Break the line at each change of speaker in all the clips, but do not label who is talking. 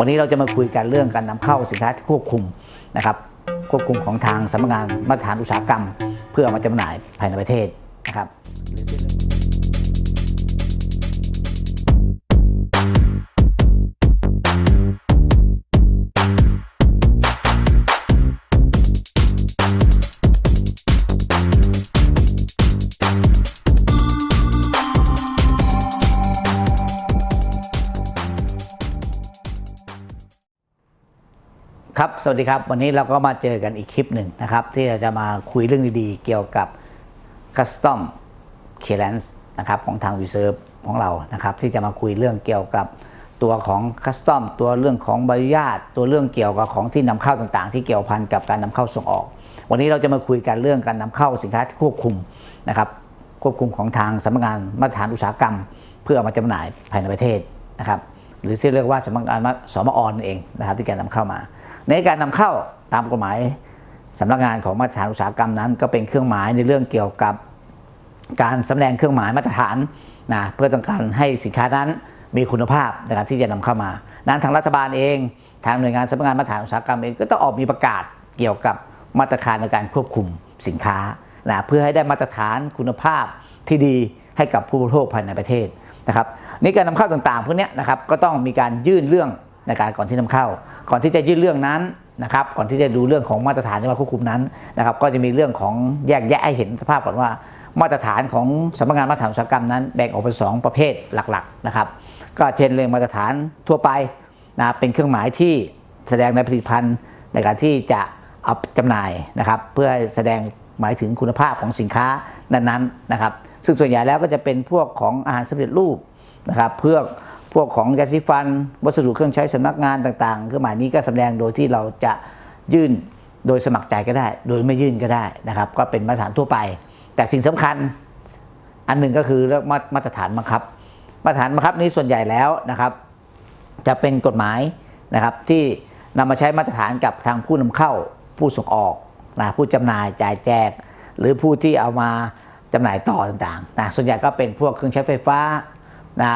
วันนี้เราจะมาคุยกันเรื่องการนำเข้าสินค้าที่ควบคุมนะครับควบคุมของทางสำนักงานมาตรฐานอุตสาหกรรม เพื่อมาจำหน่ายภายในประเทศนะครับ ครับ สวัสดีครับ วันนี้เราก็มาเจอกันอีกคลิปหนึ่งนะครับ ที่เราจะมาคุยเรื่องดีๆ เกี่ยวกับ Custom Clearance นะครับของทาง Reserve ของเรานะครับ ที่จะมาคุยเรื่องเกี่ยวกับตัวของ Custom ตัวเรื่องของใบอนุญาตตัวเรื่องเกี่ยวกับของที่นำเข้าต่างๆ ที่เกี่ยวพันกับการนำเข้าส่งออก วันนี้เราจะมาคุยกันเรื่องการนำเข้าสินค้าที่ควบคุมนะครับควบคุมของทางสำนักงานมาตรฐานอุตสาหกรรม เพื่อเอามาจำหน่ายภายในประเทศนะครับหรือที่เรียกว่าสำนักงานสมอนั่นเองนะครับที่การนำเข้ามา ในการนำเข้าตามกฎหมายสำนักงานของมาตรฐานอุตสาหกรรมนั้น ก็เป็นเครื่องหมายในเรื่องเกี่ยวกับการสำแดงเครื่องหมายมาตรฐานนะเพื่อต้องการให้สินค้านั้นมีคุณภาพในการที่จะนำเข้ามา นั้นทางรัฐบาลเอง ทางหน่วยงานสำนักงานมาตรฐานอุตสาหกรรมเองก็ต้องออกมีประกาศเกี่ยวกับมาตรการในการควบคุมสินค้านะเพื่อให้ได้มาตรฐานคุณภาพที่ดีให้กับผู้บริโภคภายในประเทศนะครับนี่การนำเข้าต่างๆพวกนี้นะครับก็ต้องมีการยื่นเรื่องในการก่อนที่นำเข้า ก่อนที่จะยื่นเรื่องนั้นนะครับ ก่อนที่จะดูเรื่องของมาตรฐานที่มาควบคุมนั้นนะครับ ก็จะมีเรื่องของแยกแยะให้เห็นสภาพก่อนว่า มาตรฐานของสำนักงานมาตรฐานอุตสาหกรรมนั้นแบ่งออกเป็นสองประเภทหลักๆนะครับ ก็เช่นเรื่องมาตรฐานทั่วไปนะเป็นเครื่องหมายที่แสดงในผลิตภัณฑ์ในการที่จะเอาจำหน่ายนะครับ เพื่อให้แสดงหมายถึงคุณภาพของสินค้านั้นๆนะครับ ซึ่งส่วนใหญ่แล้วก็จะเป็นพวกของอาหารสำเร็จรูปนะครับเพื่อ พวกของยาสีฟัน วัสดุเครื่องใช้สำนักงานต่างๆเครื่องหมายนี้ก็แสดงโดยที่เราจะยื่นโดยสมัครใจก็ได้ โดยไม่ยื่นก็ได้นะครับ ก็เป็นมาตรฐานทั่วไป แต่สิ่งสำคัญ อันหนึ่งก็คือเรื่องมามาตรฐานบังคับ มาตรฐานบังคับนี้ส่วนใหญ่แล้วนะครับ จะเป็นกฎหมายนะครับที่นำมาใช้มาตรฐานกับทางผู้นำเข้าผู้ส่งออกนะผู้จำหน่ายจ่ายแจก หรือผู้ที่เอามาจำหน่ายต่อต่างๆนะส่วนใหญ่ก็เป็นพวกเครื่องใช้ไฟฟ้านะ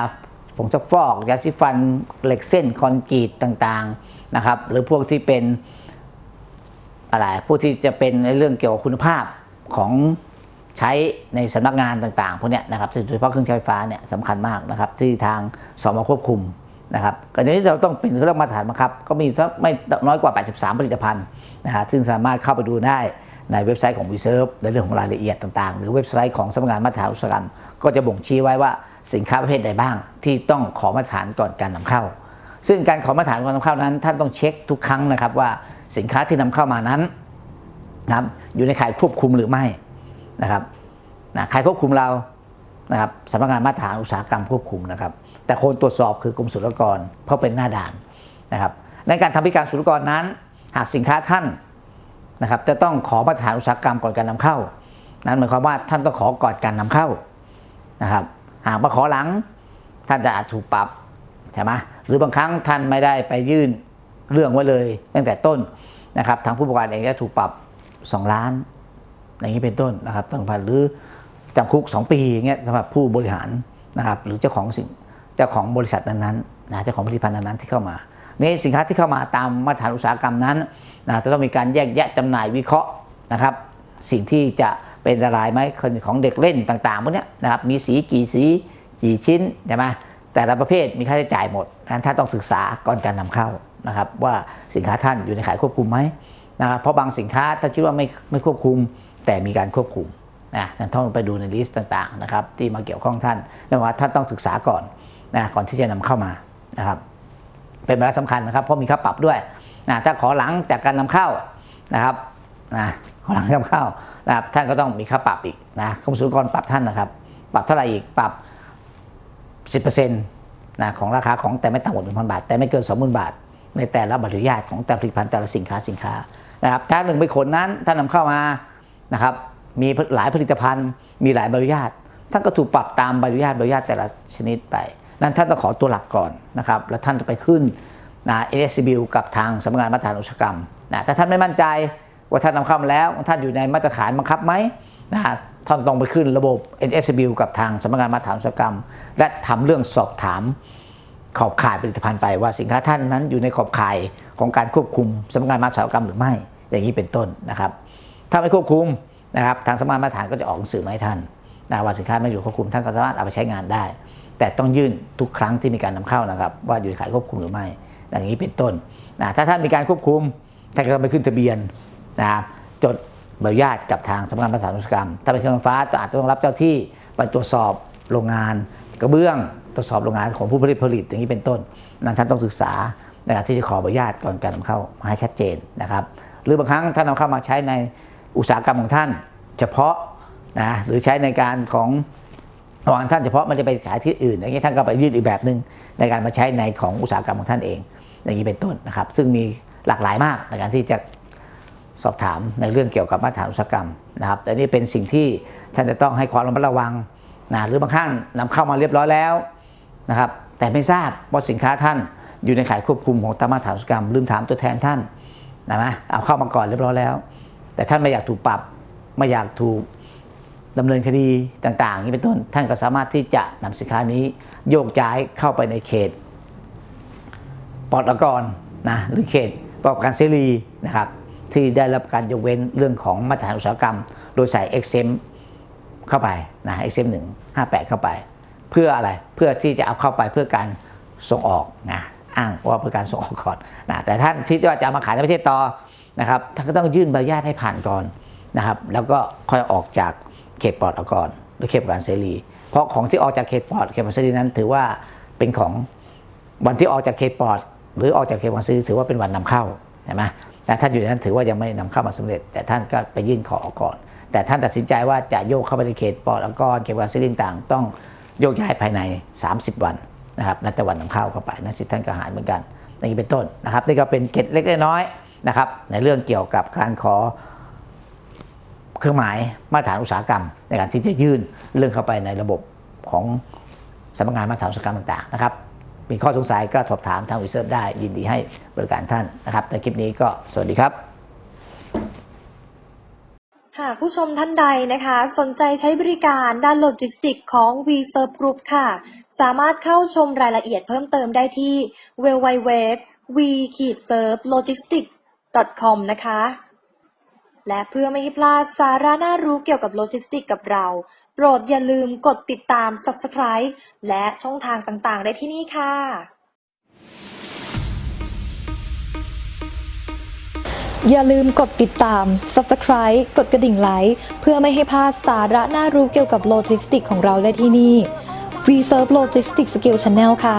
ผงซักฟอกยาสีฟันเหล็กเส้นคอนกรีตต่างๆนะครับ หรือพวกที่เป็นอะไรผู้ที่จะเป็นในเรื่องเกี่ยวกับคุณภาพของใช้ในสำนักงานต่างๆพวกเนี้ยนะครับโดยเฉพาะเครื่องใช้ไฟฟ้าเนี่ยสำคัญมากนะครับ ที่ทางสมควบคุมนะครับก็ในนี้เราต้องเป็นเรื่องมาตรฐานบังคับ ก็มีสักไม่น้อยกว่า 83 ผลิตภัณฑ์นะฮะซึ่งสามารถเข้าไปดูได้ในเว็บไซต์ของ Reserve ในเรื่องของรายละเอียดต่างๆ หรือเว็บไซต์ของสำนักงานมาตรฐานอุตสาหกรรม ก็จะบ่งชี้ไว้ว่า สินค้าประเภทใดบ้าง ที่ต้องขอมาตรฐานก่อนการนำเข้า ซึ่งการขอมาตรฐานก่อนนำเข้านั้น ท่านต้องเช็คทุกครั้งนะครับว่าสินค้าที่นำเข้ามานั้นนะครับอยู่ในข่ายควบคุมหรือไม่นะครับนะข่ายควบคุมเรานะครับสำนักงานมาตรฐานอุตสาหกรรมควบคุมนะครับ แต่คนตรวจสอบคือกรมศุลกากรเพราะเป็นหน้าด่านนะครับในการทำพิการศุลกากรนั้น หากสินค้าท่านนะครับจะต้องขอมาตรฐานอุตสาหกรรมก่อนการนำเข้า นั้นหมายความว่าท่านต้องขอก่อนการนำเข้านะครับ หากมาขอหลัง ท่านจะอาจถูกปรับใช่ไหมหรือบางครั้งท่านไม่ได้ไปยื่นเรื่องไว้เลย ตั้งแต่ต้นนะครับทางผู้ประกอบการเองจะถูกปรับ 2 ล้าน อย่างนี้เป็นต้นนะครับต้องพันหรือจำคุก 2 ปีอย่างเงี้ยสำหรับผู้บริหารนะครับหรือเจ้าของสิ่งเจ้าของบริษัทนั้นๆนะเจ้าของผลิตภัณฑ์นั้นๆที่เข้ามานี่สินค้าที่เข้ามาตามมาตรฐานอุตสาหกรรมนั้นนะจะต้องมีการแยกแยะจำหน่ายวิเคราะห์นะครับ สิ่งที่จะ เป็นอันตรายไหมของเด็กเล่นต่างๆพวกนี้นะครับมีสีกี่สีกี่ชิ้นใช่ไหมแต่ละประเภทมีค่าใช้จ่ายหมดนั้นท่านต้องศึกษาก่อนการนำเข้านะครับ ว่าสินค้าท่านอยู่ในขายควบคุมไหมนะครับเพราะบางสินค้าท่านคิดว่าไม่ไม่ควบคุม แต่มีการควบคุมนะท่านต้องไปดูในลิสต์ต่างๆนะครับที่มาเกี่ยวข้องท่านนั่นว่าท่านต้องศึกษาก่อนนะก่อนที่จะนำเข้ามานะครับเป็นเวลาสำคัญนะครับเพราะมีค่าปรับด้วยนะถ้าขอหลังจากการนำเข้านะครับนะขอหลังนำเข้า นะครับท่านก็ต้องมีค่าปรับอีกนะกรมศุลกรปรับท่านนะครับ ปรับเท่าไหร่อีกปรับ 10%นะของราคาของแต่ไม่ต่ำกว่า1,000บาท แต่ไม่เกิน20,000บาท ในแต่ละบัตรอนุญาตของแต่ผลิตภัณฑ์แต่ละสินค้าสินค้านะครับถ้าหนึ่งไปขนนั้นท่านนำเข้ามานะครับมีหลายผลิตภัณฑ์มีหลายใบอนุญาตท่านก็ถูกปรับตามใบอนุญาตใบอนุญาตแต่ละชนิดไป นั้นท่านต้องขอตัวหลักก่อนนะครับแล้วท่านจะไปขึ้นนะ ASCB กับทางสำนักงานมาตรฐานอุตสาหกรรมนะถ้าท่านไม่มั่นใจ ว่าท่านนำเข้ามาแล้วท่านอยู่ในมาตรฐานบังคับไหมนะท่านต้องไปขึ้นระบบ NSB กับทางสำนักงานมาตรฐานอุตสาหกรรม และทำเรื่องสอบถามขอบข่ายผลิตภัณฑ์ไปว่าสินค้าท่านนั้นอยู่ในขอบข่ายของการควบคุมสำนักงานมาตรฐานอุตสาหกรรมหรือไม่ อย่างนี้เป็นต้นนะครับ ถ้าไม่ควบคุมนะครับทางสำนักงานมาตรฐานก็จะออกหนังสือมาให้ท่านนะว่าสินค้าไม่อยู่ควบคุมท่านก็สามารถเอาไปใช้งานได้ แต่ต้องยื่นทุกครั้งที่มีการนำเข้านะครับ ว่าอยู่ในข่ายควบคุมหรือไม่อย่างนี้เป็นต้นนะถ้าท่านมีการควบคุมท่านก็ไปขึ้นทะเบียน นะครับจดใบอนุญาตกับทางสำนักงานมาตรฐานอุตสาหกรรม ถ้าเป็นเครื่องไฟฟ้าก็อาจจะต้องรับเจ้าที่ไปตรวจสอบโรงงานกระเบื้องตรวจสอบโรงงานของผู้ผลิตผลิตอย่างนี้เป็นต้น นั้นท่านต้องศึกษาในะครับที่จะขอใบอนุญาตก่อนการนำเข้ามาให้ชัดเจนนะครับ หรือบางครั้งท่านนำเข้ามาใช้ในอุตสาหกรรมของท่าน เฉพาะนะหรือใช้ในการของของท่านเฉพาะม่ได้ไปขายที่อื่นอย่างนี้ท่านก็ไปยื่นอีกแบบหนึ่งในการมาใช้ในของอุตสาหกรรมของท่านเอง อย่างนี้เป็นต้นนะครับ ซึ่งมีหลากหลายมากในการที่จะ สอบถามในเรื่องเกี่ยวกับมาตรฐานอุตสาหกรรมนะครับ แต่นี่เป็นสิ่งที่ท่านจะต้องให้ความระมัดระวังนะหรือบางครั้งนำเข้ามาเรียบร้อยแล้วนะครับ แต่ไม่ทราบว่าสินค้าท่านอยู่ในข่ายควบคุมของตามมาตรฐานอุตสาหกรรมลืมถามตัวแทนท่านนะไหมเอาเข้ามาก่อนเรียบร้อยแล้ว แต่ท่านไม่อยากถูกปรับไม่อยากถูกดำเนินคดีต่างๆนี้เป็นต้นท่านก็สามารถที่จะนำสินค้านี้โยกย้ายเข้าไปในเขตปลอดอกรนะหรือเขตประกอบการเสรีนะครับ ที่ได้รับการยกเว้นเรื่องของมาตรฐานอุตสาหกรรม โดยใส่ XM เข้าไปนะ XM 1 58 เข้าไป เพื่ออะไรเพื่อที่จะเอาเข้าไปเพื่อการส่งออกนะอ้างว่าเพื่อการส่งออกก่อนนะแต่ท่านที่ว่าจะมาขายในประเทศต่อนะครับท่านก็ต้องยื่นใบอนุญาตให้ผ่านก่อนนะครับ แล้วก็ค่อยออกจากเขตปลอดอากรหรือเขตประกอบการเสรี เพราะของที่ออกจากเขตปลอดเขตประกอบการเสรีนั้น ถือว่าเป็นของวันที่ออกจากเขตปลอด หรือออกจากเขตวันซื้อถือว่าเป็นวันนำเข้าใช่ไหม แต่ท่านอยู่ในนั้นถือว่ายังไม่นำเข้ามาสำเร็จ แต่ท่านก็ไปยื่นขอออกก่อน แต่ท่านตัดสินใจว่าจะโยกเข้าไปในเขตปอดแล้วก็เขตวันซื้อต่างต้องโยกย้ายภายใน 30 วันนะครับนับแต่วันนำเข้าเข้าไปนะสิทธิ์ท่านก็หายเหมือนกันอย่างนี้เป็นต้นนะครับนี่ก็เป็นเกร็ดเล็กๆน้อยๆนะครับในเรื่องเกี่ยวกับการขอเครื่องหมายมาตรฐานอุตสาหกรรม ในการที่จะยื่นเรื่องเข้าไปในระบบของสำนักงานมาตรฐานอุตสาหกรรมต่างๆนะครับ มีข้อสงสัยก็สอบถามทางวิเซิร์ฟได้ยินดีให้บริการท่านนะครับในคลิปนี้ก็สวัสดีครับ
หากผู้ชมท่านใดนะคะ สนใจใช้บริการด้านโลจิสติกของ v s e r v Group ค่ะ สามารถเข้าชมรายละเอียดเพิ่มเติมได้ที่ www v s e r v logistics com นะคะ และเพื่อไม่ให้พลาดสาระน่ารู้เกี่ยวกับโลจิสติกกับเรา โปรดอย่าลืมกดติดตาม Subscribe และช่องทางต่างๆ ได้ที่นี่ค่ะ
อย่าลืมกดติดตาม Subscribe กดกระดิ่งไลค์เพื่อไม่ให้พลาดสาระน่ารู้เกี่ยวกับโลจิสติกของเราได้ที่นี่ V Serve Logistics Skill Channel ค่ะ